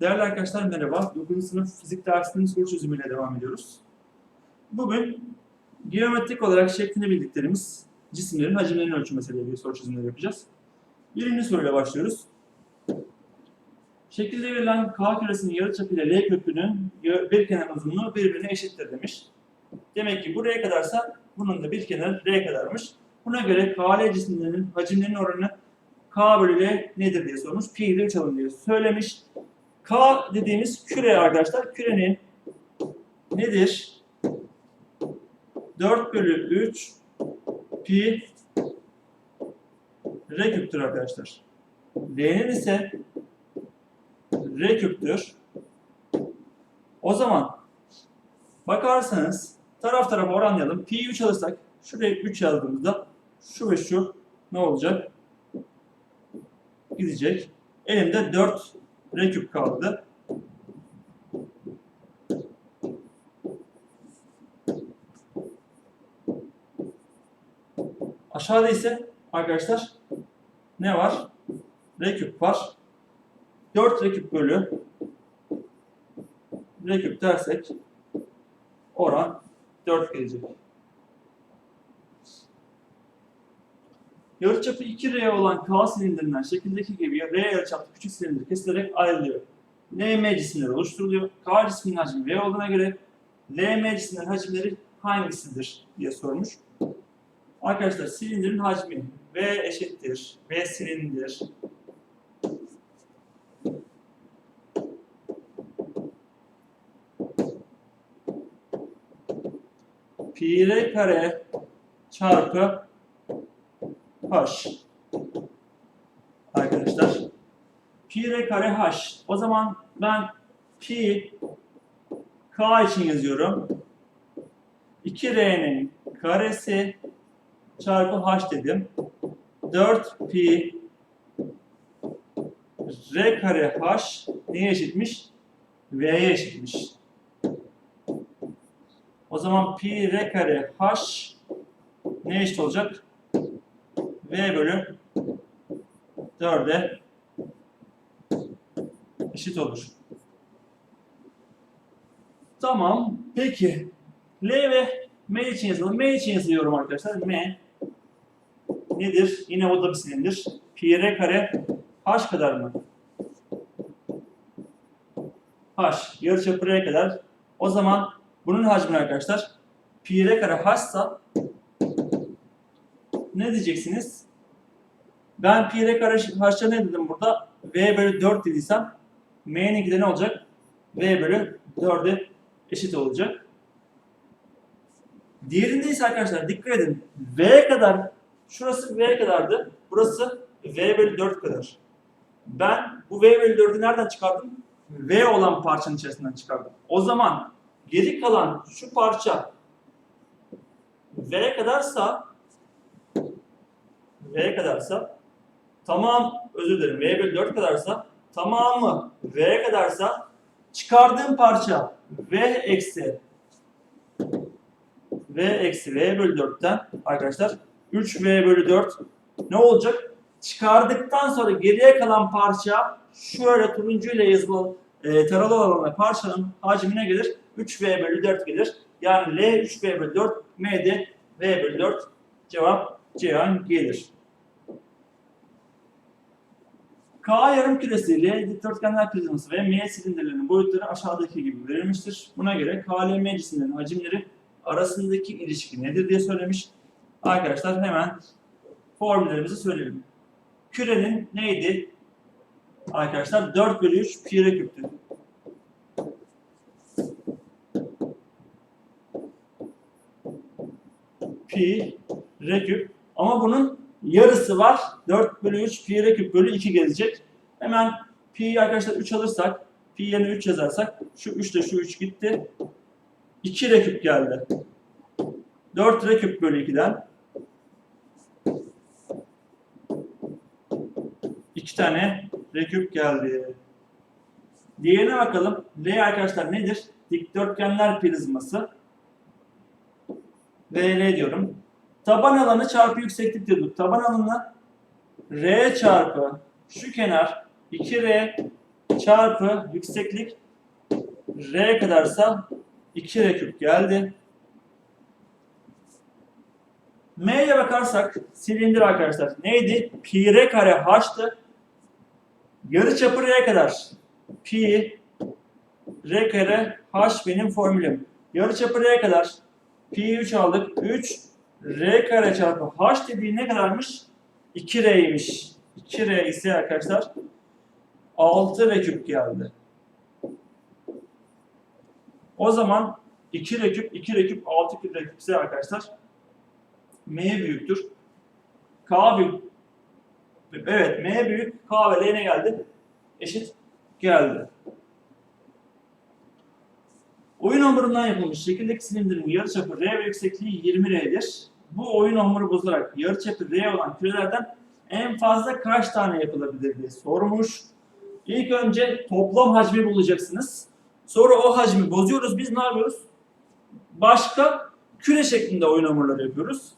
Değerli arkadaşlar merhaba. 9. sınıf fizik dersinin soru çözümüyle devam ediyoruz. Bugün geometrik olarak şeklini bildiklerimiz cisimlerin hacimlerinin ölçülmesiyle ilgili soru çözümleri yapacağız. Birinci soruyla başlıyoruz. Şekilde verilen K küresinin yarıçapı ile L köprünün bir kenar uzunluğu birbirine eşittir demiş. Demek ki buraya kadarsa bunun da bir kenarı R kadarmış. Buna göre KL cisimlerinin hacimlerinin oranı K bölü L nedir diye sormuş. Pi ile 3 alın diye söylemiş. K dediğimiz küre arkadaşlar. Kürenin nedir? 4 bölü 3 pi r küptür arkadaşlar. L'nin ise r küptür. O zaman bakarsanız taraf tarafa oranlayalım. Pi 3 alırsak şuraya 3 yazdığımızda şu ve şu ne olacak? Gidecek. Elimde 4 r küp kaldı. Aşağıda ise arkadaşlar ne var? R küp var. 4 R küp bölü R küp dersek oran 4 gelecek. Yarıçapı 2R olan K silindirinden şekildeki gibi R yarıçaplı küçük silindir kesilerek ayrılıyor. LM cisimleri oluşturuluyor. K cisminin hacmi V olduğuna göre LM cisimlerin hacimleri hangisidir diye sormuş. Arkadaşlar silindirin hacmi V eşittir. V silindir. Pi r kare çarpı h. Arkadaşlar. Pi r kare h. O zaman ben pi k için yazıyorum. 2r'nin karesi çarpı h dedim. 4 pi r kare h neye eşitmiş? V'ye eşitmiş. O zaman pi r kare h ne eşit olacak? V bölü 4'e eşit olur. Tamam. Peki. L ve M için yazalım. M için yazıyorum arkadaşlar. M nedir? Yine o da bir silindir. Pi r kare h kadar mı? H. Yarıçapı r kadar. O zaman bunun hacmi arkadaşlar pi r kare h ne diyeceksiniz? Ben pi r kare ne dedim burada? V bölü 4 dediysem m'ninki de ne olacak? V bölü 4'e eşit olacak. Diğerinde ise arkadaşlar dikkat edin. V kadar, şurası V kadardı. Burası V bölü 4 kadar. Ben bu V bölü 4'ü nereden çıkardım? V olan parçanın içerisinden çıkardım. O zaman geri kalan şu parça V kadarsa V kadarsa tamam özür dilerim V bölü 4 kadarsa tamamı V kadarsa çıkardığım parça V eksi V eksi V bölü 4'ten arkadaşlar 3V bölü 4 ne olacak? Çıkardıktan sonra geriye kalan parça şöyle turuncu ile yazılı e, taralı olan parçanın hacmine gelir. 3V bölü 4 gelir. Yani L 3V bölü 4, M de V bölü 4 cevap Ceyhan gelir. K yarım küresi ile dikdörtgenler prizması ve M silindirlerinin boyutları aşağıdaki gibi verilmiştir. Buna göre K ile M cisimlerinin hacimleri arasındaki ilişki nedir diye söylemiş. Arkadaşlar hemen formüllerimizi söyleyelim. Kürenin neydi? Arkadaşlar 4 bölü 3 pi r küptü. Pi r küp. Ama bunun yarısı var. 4 bölü 3 pi r küp bölü 2 gelecek. Hemen pi arkadaşlar 3 alırsak, pi yerine 3 yazarsak şu 3 ile şu 3 gitti. 2 r küp geldi. 4 r küp bölü 2'den 2 tane r küp geldi. Diğerine bakalım. L arkadaşlar nedir? Dikdörtgenler prizması. VL diyorum. Taban alanı çarpı yükseklik diyorduk. Taban alanı R çarpı şu kenar 2R çarpı yükseklik R kadarsa 2 R küp geldi. M'ye bakarsak silindir arkadaşlar neydi? Pi R kare H'tı. Yarıçapı R kadar. Pi R kare H benim formülüm. Yarıçapı R kadar. Pi 3 aldık. 3 R kare çarpı H dediği ne kadarmış? 2R'ymiş. 2R ise arkadaşlar 6 R küp geldi. O zaman 2 R küp, 2 R küp, 6 R küp ise arkadaşlar M büyüktür. K büyük. Evet M büyük. K ve L ne geldi? Eşit geldi. Oyun hamurundan yapılmış şekildeki silindirin yarıçapı R ve yüksekliği 20 R'dir. Bu oyun hamuru bozularak yarıçapı R olan kürelerden en fazla kaç tane yapılabilir diye sormuş. İlk önce toplam hacmi bulacaksınız. Sonra o hacmi bozuyoruz. Biz ne yapıyoruz? Başka küre şeklinde oyun hamurları yapıyoruz.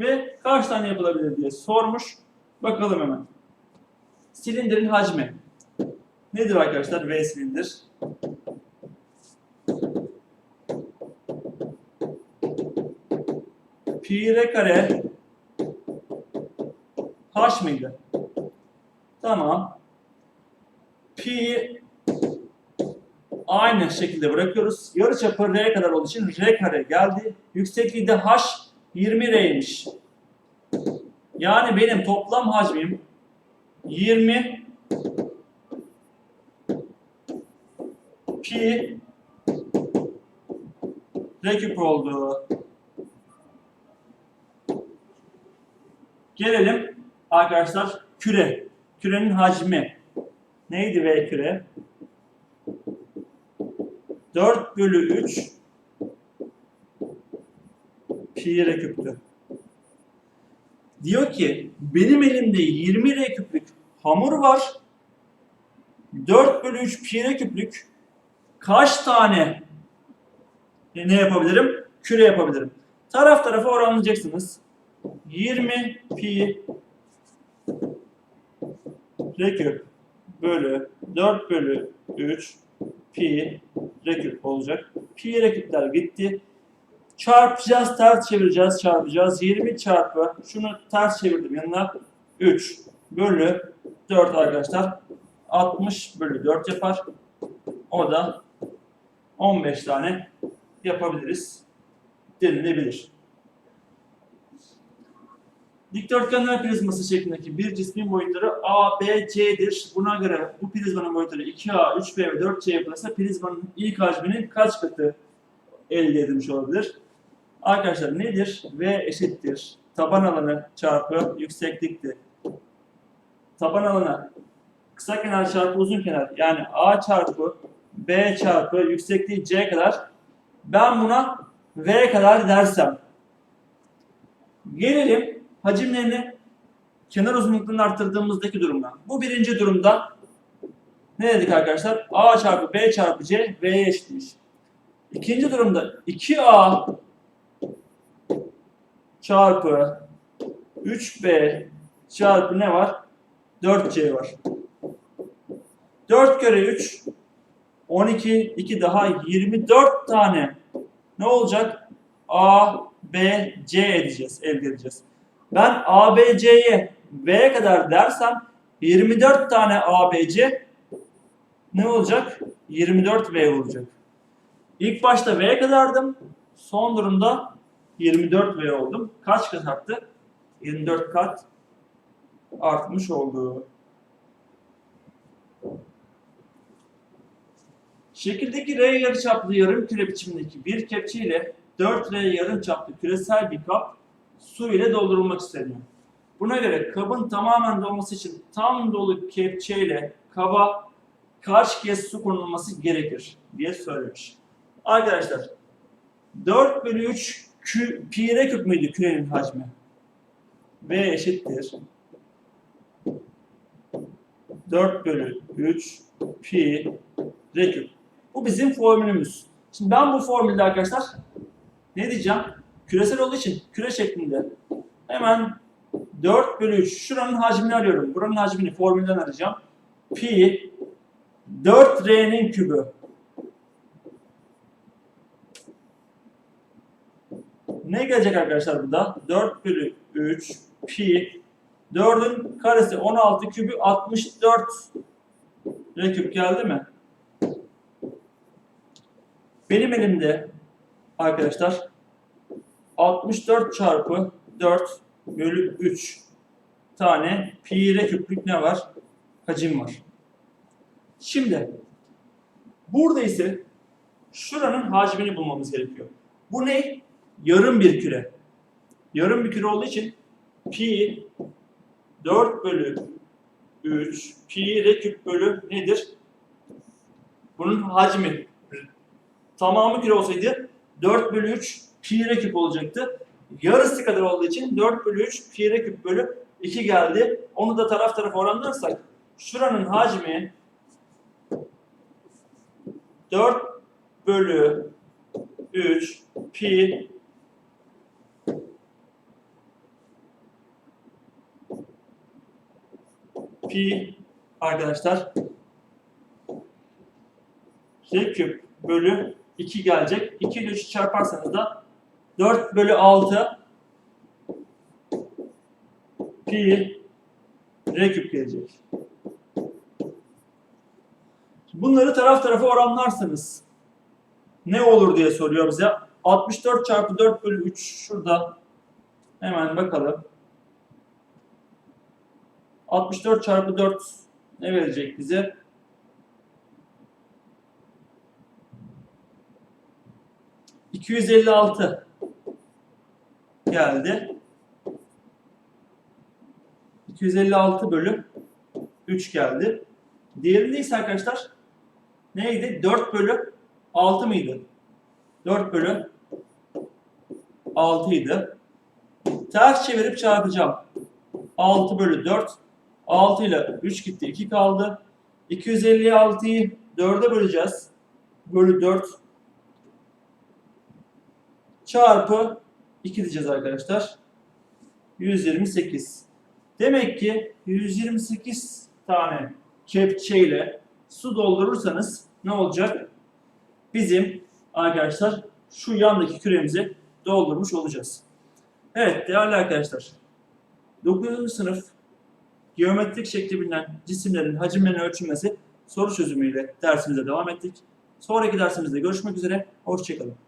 Ve kaç tane yapılabilir diye sormuş. Bakalım hemen. Silindirin hacmi. Nedir arkadaşlar V silindir? Pi r kare H mıydı? Tamam. Pi aynı şekilde bırakıyoruz. Yarıçapı R kadar olduğu için R kare geldi. Yüksekliği de H 20 R'ymiş. Yani benim toplam hacmim 20 pi R küp oldu. Gelelim arkadaşlar küre. Kürenin hacmi. Neydi V küre? 4 bölü 3 pi r küptü. Diyor ki benim elimde 20 r küplük hamur var. 4 bölü 3 pi r küplük kaç tane ne yapabilirim? Küre yapabilirim. Taraf tarafa oranlayacaksınız. 20 pi r küp bölü 4 bölü 3 pi r küp olacak. Pi r küpler gitti. Çarpacağız, ters çevireceğiz, çarpacağız. 20 çarpı, şunu ters çevirdim yanına 3 bölü 4 arkadaşlar. 60 bölü 4 yapar. O da 15 tane yapabiliriz denilebilir. Dikdörtgenler prizması şeklindeki bir cismin boyutları A, B, C'dir. Buna göre bu prizmanın boyutları 2A, 3B ve 4C yapılırsa prizmanın ilk hacminin kaç katı elde edilmiş olabilir? Arkadaşlar nedir? V eşittir. Taban alanı çarpı yükseklikti. Taban alanı kısa kenar çarpı uzun kenar yani A çarpı B çarpı yüksekliği C kadar ben buna V kadar dersem gelelim hacimlerini kenar uzunluklarını arttırdığımızdaki durumda. Bu birinci durumda ne dedik arkadaşlar? A çarpı B çarpı C V'ye eşitmiş. İkinci durumda 2A çarpı 3B çarpı ne var? 4C var. 4 kere 3 12 2 daha 24 tane ne olacak? A, B, C edeceğiz, elde edeceğiz. Ben A, B, C'ye V'ye kadar dersem 24 tane A, B, C ne olacak? 24 V olacak. İlk başta V'ye kadardım. Son durumda 24 V oldum. Kaç kat arttı? 24 kat artmış oldu. Şekildeki R yarıçaplı yarım küre biçimindeki bir kepçe ile 4R yarımçaplı küresel bir kap su ile doldurulmak isteniyor. Buna göre kabın tamamen dolması için tam dolu kepçe ile kaba kaç kez su konulması gerekir diye söylemiş. Arkadaşlar 4 bölü 3 kü, pi r küp müydü kürenin hacmi? V eşittir. 4 bölü 3 pi r küp. Bu bizim formülümüz. Şimdi ben bu formülde arkadaşlar ne diyeceğim? Küresel olduğu için küre şeklinde hemen 4 bölü 3 şuranın hacmini arıyorum. Buranın hacmini formülden arayacağım. Pi 4R'nin kübü. Ne gelecek arkadaşlar burada? 4 bölü 3 pi 4'ün karesi 16 kübü 64 R küp geldi mi? Benim elimde arkadaşlar 64 çarpı 4 bölü 3 tane pi R küplük ne var? Hacim var. Şimdi burada ise şuranın hacmini bulmamız gerekiyor. Bu ne? Yarım bir küre. Yarım bir küre olduğu için pi 4 bölü 3 pi r küp bölü nedir? Bunun hacmi. Tamamı küre olsaydı 4 bölü 3 pi r küp olacaktı. Yarısı kadar olduğu için 4 bölü 3 pi r küp bölü 2 geldi. Onu da taraf tarafa oranlarsak şuranın hacmi 4 bölü 3 pi pi arkadaşlar r küp bölü 2 gelecek. 2 ile 3'ü çarparsanız da 4 bölü 6 pi r küp gelecek. Bunları taraf tarafa oranlarsanız ne olur diye soruyor bize. 64 çarpı 4 bölü 3 şurada. Hemen bakalım. 64 çarpı 4 ne verecek bize? ...256 geldi. 256 bölü 3 geldi. Diğerinde ise arkadaşlar neydi? 4 bölü 6 mıydı? 4 bölü 6 idi. Ters çevirip çarpacağım. 6 bölü 4. 6 ile 3 gitti. 2 kaldı. 256'yı 4'e böleceğiz. Bölü 4 çarpı 2 diyeceğiz arkadaşlar. 128. Demek ki 128 tane kepçeyle su doldurursanız ne olacak? Bizim arkadaşlar şu yandaki küremizi doldurmuş olacağız. Evet değerli arkadaşlar. 9. sınıf geometrik şekli bilinen cisimlerin hacimlerinin ölçülmesi soru çözümüyle dersimize devam ettik. Sonraki dersimizde görüşmek üzere. Hoşçakalın.